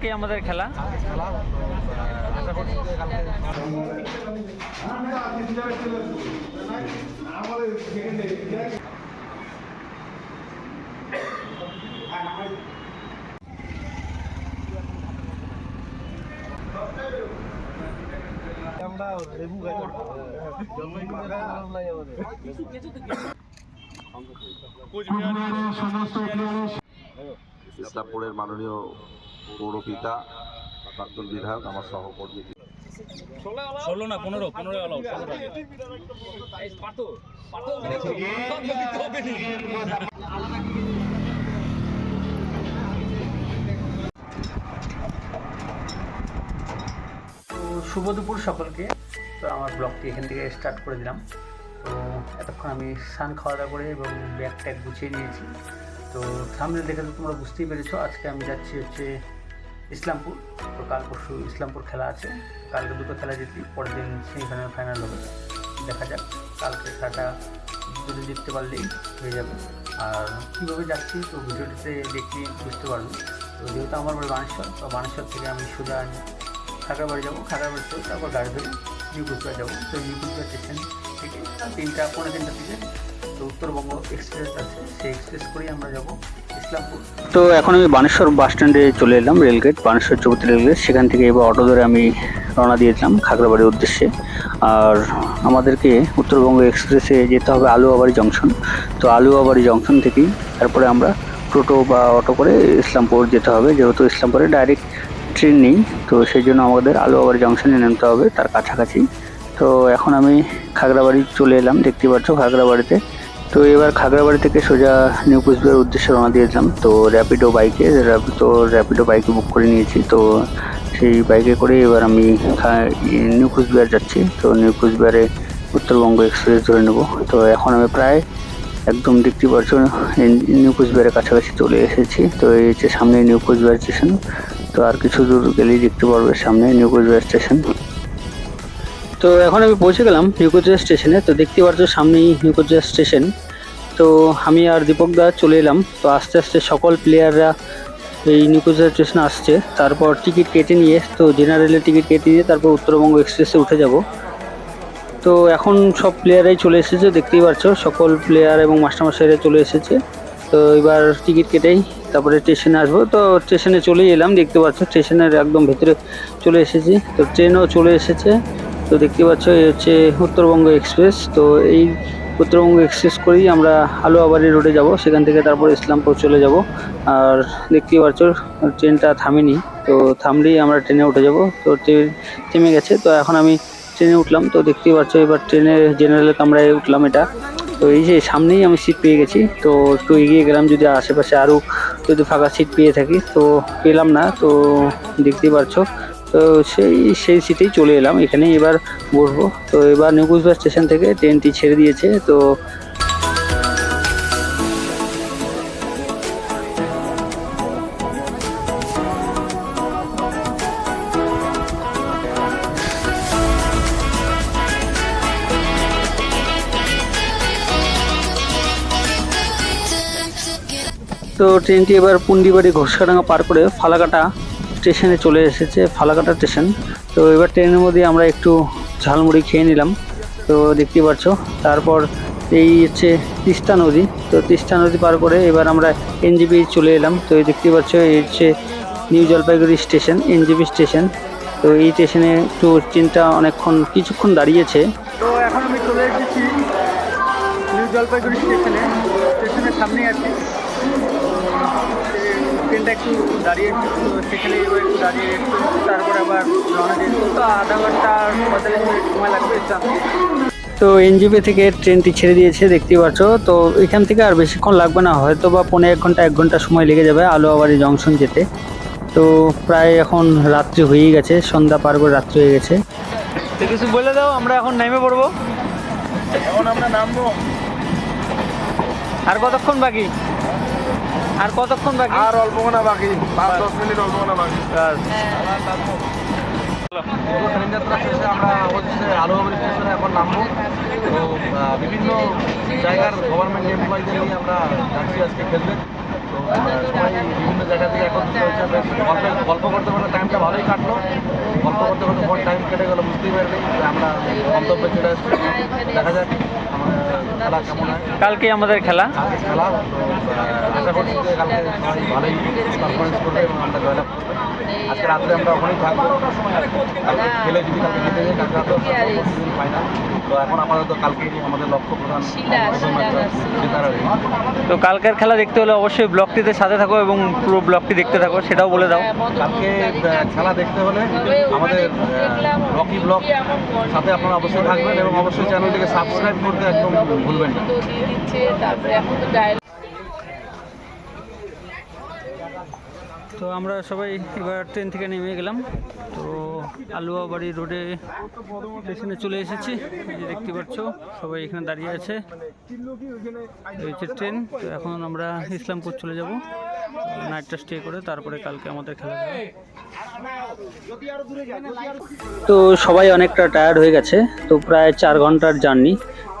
কালকে আমাদের খেলা? আমরা লেবু গাছ ইসলামপুরের মাননীয় পৌরপিতা প্রাক্তন বিধায়ক আমার সহকর্মী। ষোলো না পনেরো পনেরো শুভ দুপুর সকলকে। তো আমার ব্লগটি এখান থেকে স্টার্ট করে দিলাম। তো এতক্ষণ আমি স্নান খাওয়া দাওয়া করে এবং ব্যাগ ট্যাগ গুছিয়ে নিয়েছি। তো সামনে দেখে তো তোমরা বুঝতেই পেরেছ। আজকে আমি যাচ্ছি হচ্ছে ইসলামপুর তো কাল পরশু ইসলামপুর খেলা আছে। কালকে দুটো খেলা জিতলি পরের দিন সেমিফাইনাল ফাইনাল হবে। দেখা যাক, কালকে খেলাটা যদি জিততে পারলেই হয়ে যাবে। আর কীভাবে যাচ্ছি, তো ভিডিওটিতে দেখে বুঝতে পারবে। তো যেহেতু আমার বাড়ি বানেশ্বর, তো বানেশ্বর থেকে আমি সোজা খাগড়াবাড়ি যাব। খাগড়াবাড়ি থেকে তারপর গাড়ি ধরে নিউ যাব। তো নিউ স্টেশন থেকে তিনটা, পৌনে তিনটা থেকে তো উত্তরবঙ্গ এক্সপ্রেস আছে। সেই এক্সপ্রেস করেই আমরা যাব। তো এখন আমি বানেশ্বর বাস স্ট্যান্ডে চলে এলাম, রেলগেট, বানেশ্বর চৌপতি রেলগেট। সেখান থেকে এবার অটো ধরে আমি রওনা দিয়েছিলাম খাগড়াবাড়ির উদ্দেশ্যে। আর আমাদেরকে উত্তরবঙ্গ এক্সপ্রেসে যেতে হবে আলুয়াবাড়ি জংশন তো আলুয়াবাড়ি জংশন থেকেই তারপরে আমরা টোটো বা অটো করে ইসলামপুর যেতে হবে। যেহেতু ইসলামপুরে ডাইরেক্ট ট্রেন নেই, তো সেই জন্য আমাদের আলুয়াবাড়ি জংশনে নামতে হবে তার কাছাকাছি। তো এখন আমি খাগড়াবাড়ি চলে এলাম, দেখতে পাচ্ছ খাগড়াবাড়িতে তো এবার খাগড়াবাড়ি থেকে সোজা নিউ কুচবিহার উদ্দেশ্যে রওনা দিয়েছিলাম তো র্যাপিডো বাইকে তো র্যাপিডো বাইকে বুক করে নিয়েছি। তো সেই বাইকে করে এবার আমি নিউ কুচবিহার যাচ্ছি। তো নিউ কুচবিহারে উত্তরবঙ্গ এক্সপ্রেস ধরে নেব। তো এখন আমি প্রায় একদম দেখতে পাচ্ছ নিউ কুচবিহারের কাছাকাছি চলে এসেছি। তো এই হচ্ছে সামনে নিউ কুচবিহার স্টেশন তো আর কিছু দূর গেলেই দেখতে পারবে সামনে নিউ কুচবিহার স্টেশন তো এখন আমি পৌঁছে গেলাম নিউ স্টেশনে। তো দেখতে পাচ্ছ সামনেই নিউ স্টেশন। তো আমি আর দীপক দা চলে এলাম। তো আস্তে আস্তে সকল প্লেয়াররা এই নিউ কুচবিহার স্টেশনে আসছে। তারপর টিকিট কেটে নিয়ে, তো জেনারেলের টিকিট কেটে নিয়ে তারপর উত্তরবঙ্গ এক্সপ্রেসে উঠে যাব। তো এখন সব প্লেয়ারাই চলে এসেছে, দেখতেই পাচ্ছ সকল প্লেয়ার এবং মাস্টারমাস্টাররা চলে এসেছে। তো এবার টিকিট কেটেই তারপরে স্টেশনে আসব। তো স্টেশনে চলেই এলাম, দেখতে পাচ্ছ স্টেশনের একদম ভেতরে চলে এসেছি। তো ট্রেনও চলে এসেছে। তো দেখতে পাচ্ছ এই হচ্ছে উত্তরবঙ্গ এক্সপ্রেস। তো এই উত্তরবঙ্গ এক্সপ্রেস করেই আমরা আলুয়াবাড়ি রোডে যাব। সেখান থেকে তারপর ইসলামপুর চলে যাব। আর দেখতেই পাচ্ছ, ট্রেনটা থামেনি। তো থামলেই আমরা ট্রেনে উঠে যাব। তো ট্রেন থেমে গেছে। তো এখন আমি ট্রেনে উঠলাম। তো দেখতেই পাচ্ছ, এবার ট্রেনে জেনারেল কামরায় উঠলাম এটা। তো এই যে সামনেই আমি সিট পেয়ে গেছি। তো একটু এগিয়ে গেলাম যদি আশেপাশে আরও যদি ফাঁকা সিট পেয়ে থাকি। তো পেলাম না। তো দেখতেই পাচ্ছ তো সেই সেই সিটেই চলে এলাম এখানে এবার বসবো। তো এবার নিউ কুচবিহার স্টেশন থেকে ট্রেনটি ছেড়ে দিয়েছে, তো তো ট্রেনটি এবার পুন্ডিবাড়ি ঘোষকাডাঙ্গা পার করে ফালাকাটা স্টেশনে চলে এসেছে, ফালাকাটা স্টেশন। তো এবার ট্রেনের মধ্যে আমরা একটু ঝালমুড়ি খেয়ে নিলাম। তো দেখতে পাচ্ছ, তারপর এই হচ্ছে তিস্তা নদী। তো তিস্তা নদী পার করে এবার আমরা এনজিবি চলে এলাম। তো এই দেখতে পাচ্ছ, এই হচ্ছে New Jalpaiguri station N G B station. তো এই স্টেশনে একটু ট্রেনটা অনেকক্ষণ, কিছুক্ষণ দাঁড়িয়েছে। তো এখন আমি চলে এসেছি নিউ জলপাইগুড়ি স্টেশনে। স্টেশনের সামনেই আছি। ট্রেনটা একটু দাঁড়িয়ে তো সেখানে এবার একটু দাঁড়িয়ে তারপরে আবার রওনা দিয়ে তো আধা ঘণ্টা পঁয়তাল্লিশ মিনিট সময় লাগবে তো এনজিপি থেকে ট্রেনটি ছেড়ে দিয়েছে দেখতেই পাচ্ছ। তো এখান থেকে আর বেশিক্ষণ লাগবে না হয়তো বা পনেরো এক ঘণ্টা এক ঘণ্টা সময় লেগে যাবে আলোয়াবাড়ি জংশন যেতে। তো প্রায় এখন রাত্রি হয়েই গেছে সন্ধ্যা পার করে রাত্রি হয়ে গেছে। তো কিছু বলে দাও আমরা এখন নেমে পড়ব। এখন আমরা নামবো। আর কতক্ষণ বাকি? আর কতক্ষণ বাকি? আর অল্প না বাকি পাঁচ দশ মিনিট অল্প না বাকি। ট্রেন যাত্রা শেষে আমরা হচ্ছে আলুয়াবাড়ি স্টেশনে এখন নামবো। তো বিভিন্ন জায়গার গভর্নমেন্ট এমপ্লয়ীদের নিয়ে আমরা যাচ্ছি আজকে খেলতে। তো সবাই বিভিন্ন জায়গা থেকে একত্রিত হয়েছে বেশ গল্প গল্প করতে করতে টাইমটা ভালোই কাটলো। গল্প করতে টাইম কেটে গেলো বুঝতেই পারিনি আমরা গন্তব্যে চলে এসেছি দেখা যাক আমাদের খেলা কেমন হয়? কালকে আমাদের খেলা। খেলা আশা করছি যে কালকে ভালোই পারফরমেন্স করবে এবং আমরা জয়লাভ করব। আজকে রাত্রে আমরা ওখানেই থাকব। খেলে যদি কালকে জিতে যাই কালকে রাত্রে ফাইনাল তো এখন আপাতত কালকে আমাদের লক্ষ্য প্রধান। তো কালকের খেলা দেখতে হলে অবশ্যই ব্লকটিতে সাথে থাকো এবং পুরো ব্লগটি দেখতে থাকো সেটাও বলে দাও। কালকে খেলা দেখতে হলে আমাদের রকি ব্লক সাথে আপনারা অবশ্যই থাকবেন এবং অবশ্যই চ্যানেলটিকে সাবস্ক্রাইব করতে একদম ভুলবেন না। তারপরে এখন তো তো আমরা সবাই এবার ট্রেন থেকে নেমে গেলাম। তো আলুয়াবাড়ি রোডে স্টেশনে চলে এসেছি। দেখতে পাচ্ছ, সবাই এখানে দাঁড়িয়ে আছে। রয়েছে ট্রেন। তো এখন আমরা ইসলামপুর চলে যাব। নাইটটা স্টে করে তারপরে কালকে আমাদের খেলা। তো সবাই অনেকটা টায়ার্ড হয়ে গেছে। তো প্রায় চার ঘণ্টার জার্নি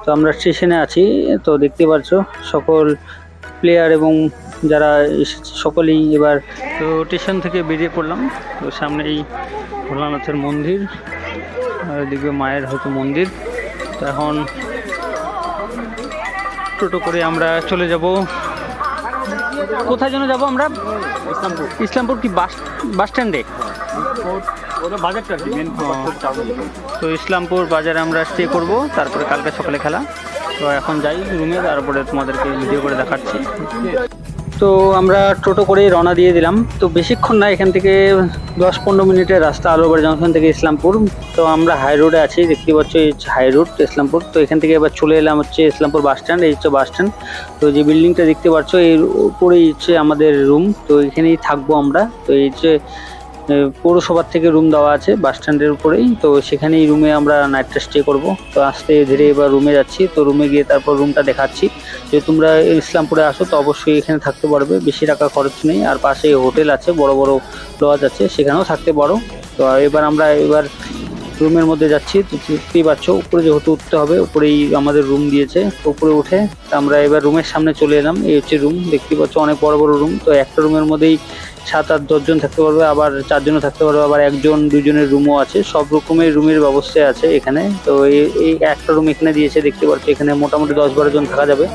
তো আমরা স্টেশনে আছি। তো দেখতে পাচ্ছ, সকল প্লেয়ার এবং যারা এসেছে সকলেই এবার তো স্টেশন থেকে বেরিয়ে পড়লাম। তো সামনেই ভোলানাথের মন্দির আর এদিকে মায়ের হয়তো মন্দির। তো এখন টোটো করে আমরা চলে যাব। কোথায় যেন যাব আমরা? ইসলামপুর। ইসলামপুর কি বাস বাস স্ট্যান্ডে? তো ইসলামপুর বাজারে আমরা স্টে করব তারপরে কালকে সকালে খেলা। তো এখন যাই রুমে তারপরে তোমাদেরকে ভিডিও করে দেখাচ্ছি। তো আমরা টোটো করেই রওনা দিয়ে দিলাম। তো বেশিক্ষণ না এখান থেকে দশ পনেরো মিনিটের রাস্তা আলোবাড়ি জংশন থেকে ইসলামপুর। তো আমরা হাই রোডে আছি দেখতে পাচ্ছ এই হাই রোড ইসলামপুর। তো এখান থেকে এবার চলে এলাম হচ্ছে ইসলামপুর বাস স্ট্যান্ড এই হচ্ছে বাস স্ট্যান্ড তো যে বিল্ডিংটা দেখতে পাচ্ছ এর উপরেই হচ্ছে আমাদের রুম তো এখানেই থাকব আমরা। তো এই এ, পৌরসভার থেকে রুম দেওয়া আছে বাস স্ট্যান্ডের উপরেই। তো সেখানেই রুমে আমরা নাইটটা স্টে করব। তো আস্তে ধীরে এবার রুমে যাচ্ছি। তো রুমে গিয়ে তারপর রুমটা দেখাচ্ছি। যে তোমরা ইসলামপুরে আসো, তো অবশ্যই এখানে থাকতে পারবে। বেশি টাকা খরচ নেই। আর পাশে হোটেল আছে, বড় বড় লজ আছে, সেখানেও থাকতে পারো। তো এবার আমরা এবার রুমের মধ্যে যাচ্ছি। তো দেখতেই পাচ্ছ, উপরে যেহেতু উঠতে হবে, উপরেই আমাদের রুম দিয়েছে। উপরে উঠে আমরা এবার রুমের সামনে চলে এলাম। এই হচ্ছে রুম দেখতে পাচ্ছ, অনেক বড় বড় রুম তো একটা রুমের মধ্যেই সাত আট দশজন থাকতে পারবে আবার চারজনও থাকতে পারবে আবার একজন দুজনের রুমও আছে সব রকমের রুমের ব্যবস্থা আছে এখানে তো এই- একটা রুম এখানে দিয়েছে দেখতে পাচ্ছ এখানে মোটামুটি দশ বারো জন থাকা যাবে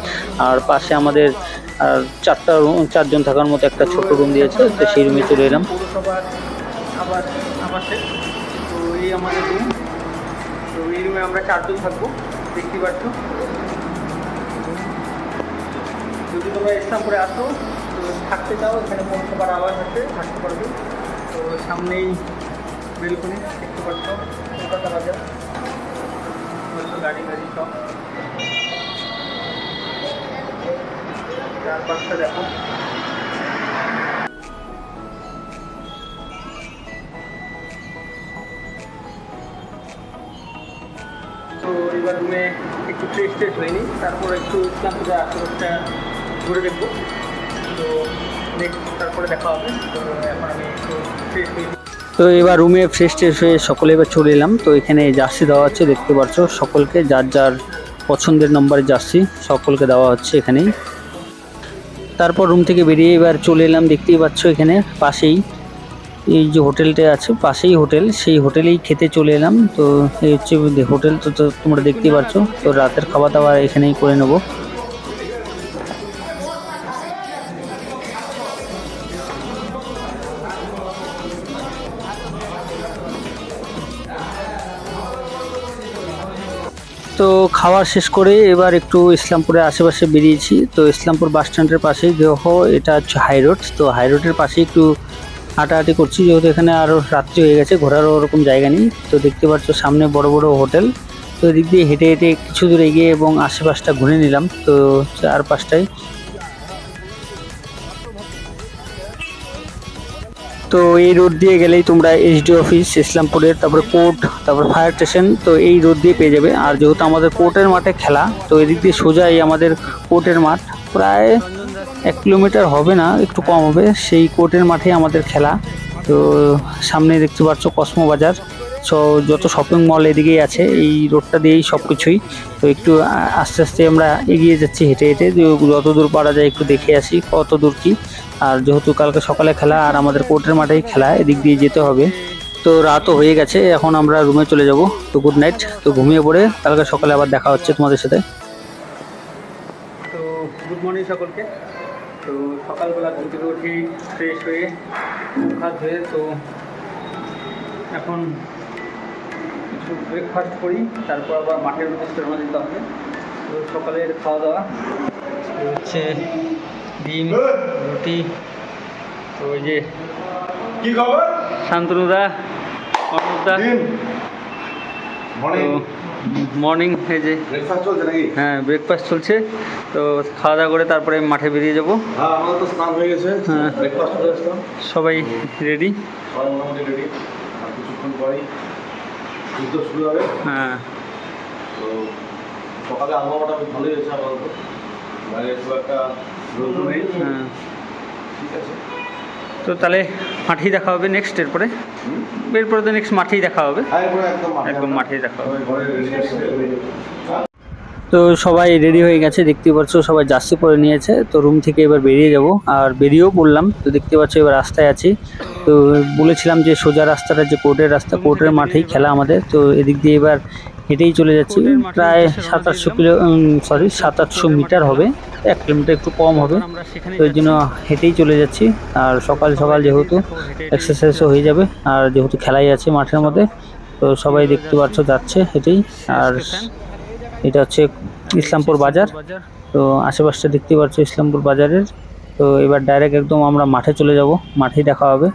আর পাশে আমাদের আর চারটা রুম চারজন থাকার মতো একটা ছোট রুম দিয়েছে তো সেই রুমে চলে এলাম রুম আমরা চারজন থাকব দেখতে পাচ্ছ যদি তোমরা ইসলামপুরে আসো থাকতে চাও, এখানে পৌরসভার আবাস আছে, থাকতে পারবে। তো সামনেই বেলকনি, দেখতে পাচ্ছ, কলকাতা বাজার। গাড়ি গাড়ি সব। চারপাশটা দেখো। তো এবার একটু ফ্রেশ ট্রেশ হয়নি, তারপর একটু ইসলামপুরে আশেপাশটা ঘুরে দেখব। তো এবার রুমে ফ্রেশ ট্রেশ হয়ে সকলে এবার চলে এলাম। তো এখানে জার্সি দেওয়া হচ্ছে, দেখতে পাচ্ছ সকলকে। যার যার পছন্দের নম্বরের জার্সি, সকলকে দেওয়া হচ্ছে এখানেই। তারপর রুম থেকে বেরিয়ে এবার চলে এলাম, দেখতেই পাচ্ছ এখানে পাশেই। এই যে হোটেলটা আছে, পাশেই হোটেল। সেই হোটেলেই খেতে চলে এলাম। তো এই হচ্ছে হোটেল তো তোমরা দেখতেই পাচ্ছ। তো রাতের খাওয়া দাওয়া এখানেই করে নেব। তো খাওয়া শেষ করে এবার একটু ইসলামপুরের আশেপাশে বেরিয়েছি। তো ইসলামপুর বাস স্ট্যান্ডের পাশেই গেহ এটা হচ্ছে হাইরোড তো হাইরোডের পাশে একটু হাঁটাহাঁটি করছি, যেহেতু এখানে আরও রাত্রি হয়ে গেছে, ঘোরারও ওরকম জায়গা নেই। তো দেখতে পাচ্ছ সামনে বড় বড় হোটেল। তো এদিক দিয়ে হেঁটে হেঁটে কিছু দূর এগিয়ে এবং আশেপাশটা ঘুরে নিলাম। তো চারপাশটাই তো এই রোড দিয়ে গেলেই তোমরা এসডি অফিস ইসলামপুরের, তারপরে কোর্ট তারপর ফায়ার স্টেশন তো এই রোড দিয়ে পেয়ে যাবে। আর যেহেতু আমাদের কোর্টের মাঠে খেলা, তো এদিক দিয়ে সোজাই আমাদের কোর্টের মাঠ। প্রায় এক কিলোমিটার হবে না, একটু কম হবে। সেই কোর্টের মাঠে আমাদের খেলা। তো সামনে দেখতে পাচ্ছ কসমো বাজার ছ- যত শপিং মল এদিকেই আছে, এই রোডটা দিয়েই সব কিছুই তো একটু আস্তে আস্তে আমরা এগিয়ে যাচ্ছি হেঁটে হেঁটে। যত দূর পারা যায় একটু দেখে আসি কত দূর কি। আর যেহেতু কালকে সকালে খেলা, আর আমাদের কোর্টের মাঠেই খেলা, এদিক দিয়ে যেতে হবে। তো রাতও হয়ে গেছে, এখন আমরা রুমে চলে যাব। তো গুড নাইট তো ঘুমিয়ে পড়ে কালকে সকালে আবার দেখা হচ্ছে তোমাদের সাথে। তো গুড মর্নিং সকলকে। তো সকালবেলা ঘুম থেকে উঠি ফ্রেশ হয়ে হাত ধুয়ে, তো এখন কিছু ব্রেকফাস্ট করি তারপর আবার মাঠের উদ্দেশ্যে রওনা দিতে হবে। তো সকালের খাওয়া দাওয়া হচ্ছে ডিম রুটি তো ওই যে কি খবর? শান্তনুদা তো মর্নিং এই যে ব্রেকফাস্ট চলছে নাকি? হ্যাঁ ব্রেকফাস্ট চলছে। তো খাওয়া দাওয়া করে তারপরে মাঠে বেরিয়ে যাব। হ্যাঁ আমাদের তো স্নান হয়ে গেছে। হ্যাঁ। ব্রেকফাস্ট সবাই রেডি সবাই মোটামুটি রেডি আর কিছুক্ষণ পরেই যুদ্ধ শুরু হবে। হ্যাঁ। তো সকালে আবহাওয়াটা বেশ ভালোই হয়েছে আপাতত। বাইরে খুব একটা রোদ নেই। হ্যাঁ। ঠিক আছে। তো তাহলে মাঠেই দেখা হবে নেক্সট এরপরে? এরপরে তো নেক্সট মাঠেই দেখা হবে। হ্যাঁ একদম মাঠেই দেখা হবে। তো সবাই রেডি হয়ে গেছে দেখতে পাচ্ছ সবাই জার্সি পরে নিয়েছে তো রুম থেকে এবার বেরিয়ে যাব। আর বেরিয়েও পড়লাম তো দেখতে পাচ্ছ এবার রাস্তায় আছি। তো বলেছিলাম যে সোজা রাস্তাটা যে কোর্টের রাস্তা কোর্টের মাঠেই খেলা আমাদের। তো এদিক দিয়ে এবার হেঁটেই চলে যাচ্ছি। প্রায় সাত আটশো কিলো সরি সাত আটশো মিটার হবে। এক কিলোমিটার একটু কম হবে। তো ওই জন্য হেঁটেই চলে যাচ্ছি। আর সকাল সকাল যেহেতু এক্সারসাইজও হয়ে যাবে। আর যেহেতু খেলাই আছে মাঠের মধ্যে তো সবাই দেখতে পাচ্ছ যাচ্ছে হেঁটেই। আর এটা হচ্ছে ইসলামপুর বাজার। তো আশেপাশটা দেখতে পাচ্ছ ইসলামপুর বাজারের। তো এবার ডাইরেক্ট একদম আমরা মাঠে চলে যাব মাঠেই দেখা হবে।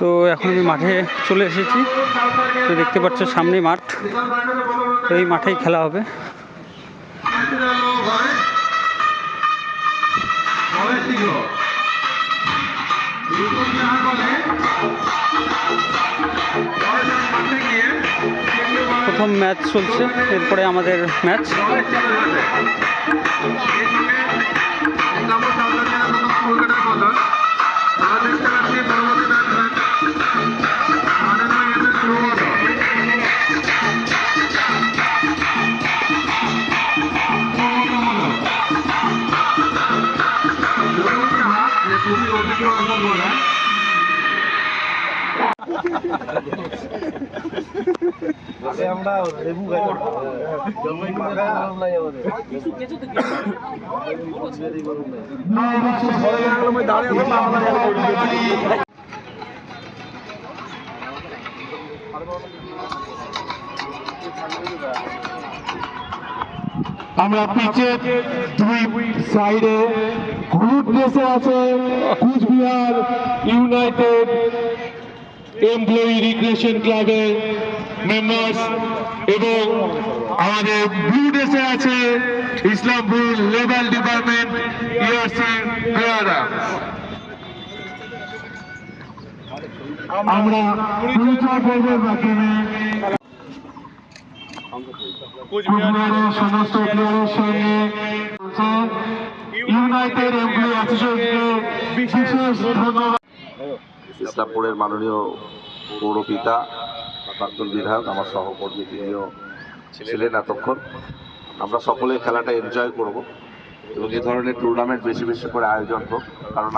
তো এখন আমি মাঠে চলে এসেছি। তো দেখতে পাচ্ছ সামনেই মাঠ। তো এই মাঠেই খেলা হবে। প্রথম ম্যাচ চলছে এরপরে আমাদের ম্যাচ। আমরা লেবু পিচের দুই সাইডে হলুদ ড্রেসে আছে কুচবিহার ইউনাইটেড এমপ্লয়ি রিক্রিয়েশন ক্লাবের মেম্বার্স এবং আমাদের ব্লু ড্রেসে আছে ইসলামপুর লেবার ডিপার্টমেন্ট ইউএসসি প্লেয়াররা আমরা পরিচয় পর্বের মাধ্যমে। সমস্ত প্লেয়ারের সঙ্গে ইউনাইটেড এমপ্লয়ি অ্যাসোসিয়েশনকে বিশেষ ধন্যবাদ। ইসলামপুরের মাননীয় পৌরপিতা, প্রাক্তন বিধায়ক, আমার সহকর্মী তিনিও ছিলেন এতক্ষণ। আমরা সকলে খেলাটা এনজয় করব এবং এই ধরনের টুর্নামেন্ট বেশি বেশি করে আয়োজন হোক, কারণ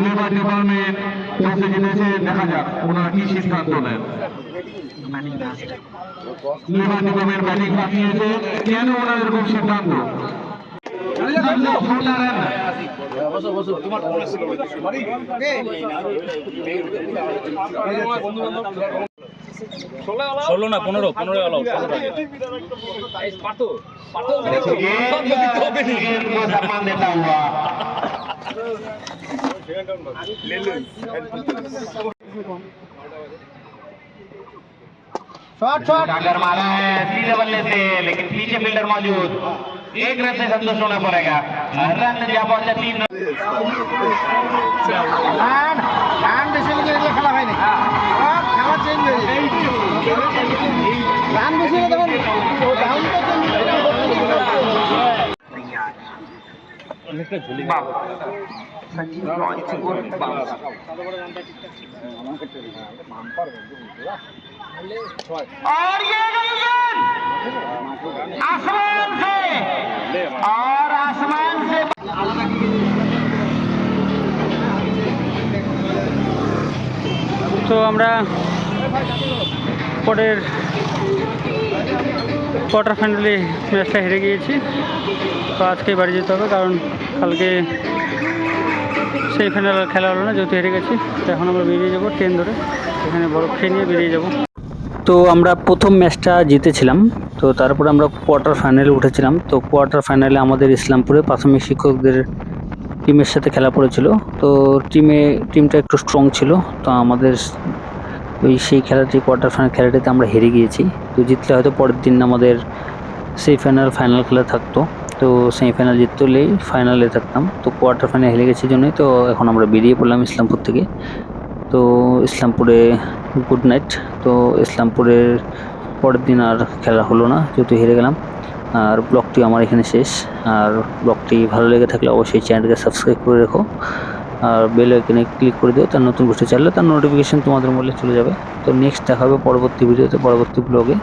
লেবার ডিপার্টমেন্ট প্রেসিডেন্ট এসে দেখা যাক ওনারা কি সিদ্ধান্ত নেন। কেন ওনার এরকম সিদ্ধান্ত ষোলো না পনেরো পনেরো অ্যালাউড সম্মান দেতা হুয়া अगर मारा है सीधे बल्ले से लेकिन पीछे फील्डर मौजूद एक रन से संतोष होना पड़ेगा रन जा पहुंचा तीन রান বেশি হলে এগুলো খেলা হয় না খেলা চেঞ্জ হয়ে যায় রান বেশি হলে তখন ডাউনটা চেঞ্জ বাম সঞ্জীব নয় গোল বাম और ये गई गेंद आसमान से और आसमान से তো আমরা পরের কোয়ার্টার ফাইনালে ম্যাচটা হেরে গিয়েছি তো আজকে বাড়ি যেতে হবে কারণ কালকে সেমিফাইনাল খেলা হলো না যেহেতু হেরে গেছি তো এখন আমরা বেরিয়ে যাবো ট্রেন ধরে এখানে বরফ খেয়ে নিয়ে বেরিয়ে যাব তো আমরা প্রথম ম্যাচটা জিতেছিলাম। তো তারপরে আমরা কোয়ার্টার ফাইনালে উঠেছিলাম। তো কোয়ার্টার ফাইনালে আমাদের ইসলামপুরে প্রাথমিক শিক্ষকদের টিমের সাথে খেলা পড়েছিল। তো টিমে টিমটা একটু স্ট্রং ছিল। তো আমাদের ওই সেই খেলাটি কোয়ার্টার ফাইনাল খেলাটিতে আমরা হেরে গিয়েছি। তো জিতলে হয়তো পরের দিন আমাদের সেমিফাইনাল ফাইনাল খেলা থাকতো। তো সেমিফাইনাল জিততে হলেই ফাইনালে থাকতাম। তো কোয়ার্টার ফাইনাল হেরে গেছি জন্যই তো এখন আমরা বেরিয়ে পড়লাম ইসলামপুর থেকে। তো ইসলামপুরে গুড নাইট। তো ইসলামপুরের পরের দিন আর খেলা হলো না, যেহেতু হেরে গেলাম। আর ব্লগটি আমার এখানে শেষ। আর ব্লগটি ভালো লেগে থাকলে অবশ্যই চ্যানেলকে সাবস্ক্রাইব করে রেখো। আর বেল আইকনে ক্লিক করে দিও, তার নতুন ভিডিও চাইলে তার নোটিফিকেশান তোমাদের মধ্যে চলে যাবে। তো নেক্সট দেখা হবে পরবর্তী ভিডিওতে পরবর্তী ব্লগে